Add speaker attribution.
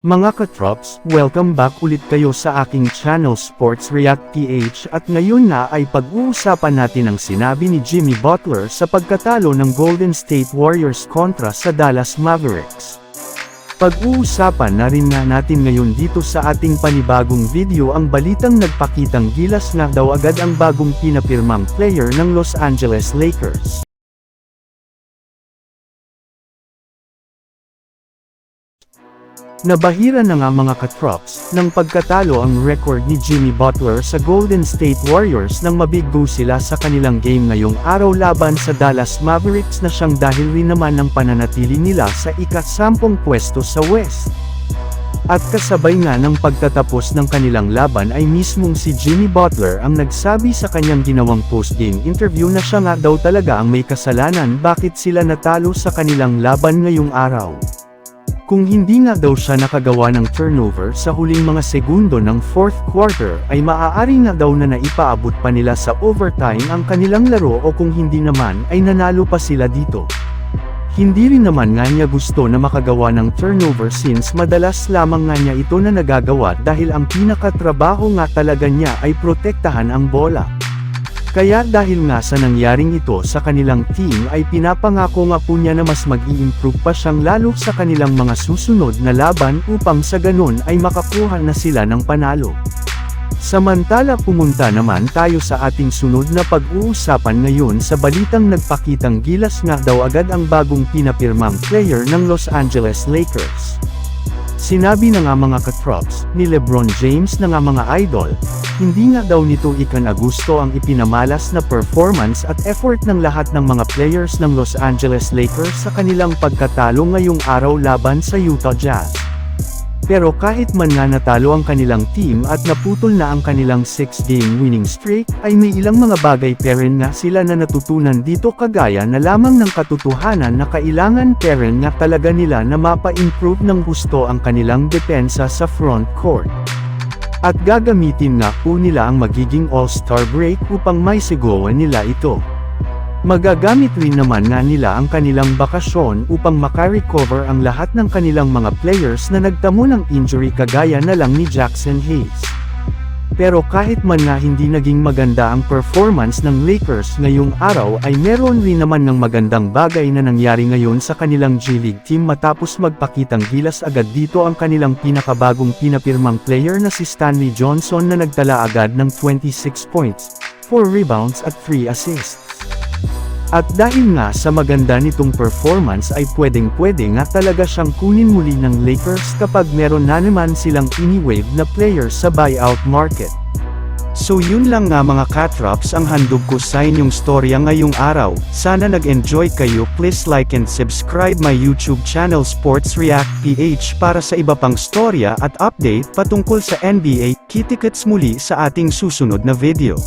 Speaker 1: Mga katrops, welcome back ulit kayo sa aking channel Sports React PH at ngayon na ay pag-uusapan natin ang sinabi ni Jimmy Butler sa pagkatalo ng Golden State Warriors kontra sa Dallas Mavericks. Pag-uusapan na rin nga natin ngayon dito sa ating panibagong video ang balitang nagpakitang gilas na daw agad ang bagong pinapirmang player ng Los Angeles Lakers. Nabahira na nga mga katrops, ng pagkatalo ang record ni Jimmy Butler sa Golden State Warriors nang mabiggo sila sa kanilang game ngayong araw laban sa Dallas Mavericks na siyang dahil rin naman ng pananatili nila sa ikasampung pwesto sa West. At kasabay nga ng pagtatapos ng kanilang laban ay mismong si Jimmy Butler ang nagsabi sa kanyang ginawang post-game interview na siya nga daw talaga ang may kasalanan bakit sila natalo sa kanilang laban ngayong araw. Kung hindi nga daw siya nakagawa ng turnover sa huling mga segundo ng fourth quarter ay maaari nga daw na naipaabot pa nila sa overtime ang kanilang laro o kung hindi naman ay nanalo pa sila dito. Hindi rin naman nga niya gusto na makagawa ng turnover since madalas lamang nga niya ito na nagagawa dahil ang pinakatrabaho nga talaga niya ay protektahan ang bola. Kaya dahil nga sa nangyaring ito sa kanilang team ay pinapangako nga po niya na mas mag improve pa siyang lalo sa kanilang mga susunod na laban upang sa ganun ay makakuha na sila ng panalo. Samantala pumunta naman tayo sa ating sunod na pag-uusapan ngayon sa balitang nagpakitang gilas nga daw agad ang bagong pinapirmang player ng Los Angeles Lakers. Sinabi na nga mga katrops, ni Lebron James na nga mga idol, hindi nga daw nito ikanagusto ang ipinamalas na performance at effort ng lahat ng mga players ng Los Angeles Lakers sa kanilang pagkatalo ngayong araw laban sa Utah Jazz. Pero kahit man nga natalo ang kanilang team at naputol na ang kanilang 6-game winning streak, ay may ilang mga bagay pa rin nga sila na natutunan dito kagaya na lamang ng katotohanan na kailangan pa rin nga talaga nila na mapa-improve ng gusto ang kanilang depensa sa front court. At gagamitin nga po nila ang magiging all-star break upang may sigawan nila ito. Magagamit rin naman nga nila ang kanilang bakasyon upang makarecover ang lahat ng kanilang mga players na nagtamo ng injury kagaya na lang ni Jackson Hayes. Pero kahit man nga hindi naging maganda ang performance ng Lakers ngayong araw ay meron rin naman ng magandang bagay na nangyari ngayon sa kanilang G-League team matapos magpakitang gilas agad dito ang kanilang pinakabagong pinapirmang player na si Stanley Johnson na nagtala agad ng 26 points, 4 rebounds at 3 assists. At dahil nga sa maganda nitong performance ay pwedeng-pwede nga talaga siyang kunin muli ng Lakers kapag meron na naman silang ini-wave na players sa buyout market. So yun lang nga mga katrops ang handog ko sa inyong storya ngayong araw. Sana nag-enjoy kayo please like and subscribe my YouTube channel Sports React PH para sa iba pang storya at update patungkol sa NBA. Kitikets muli sa ating susunod na video.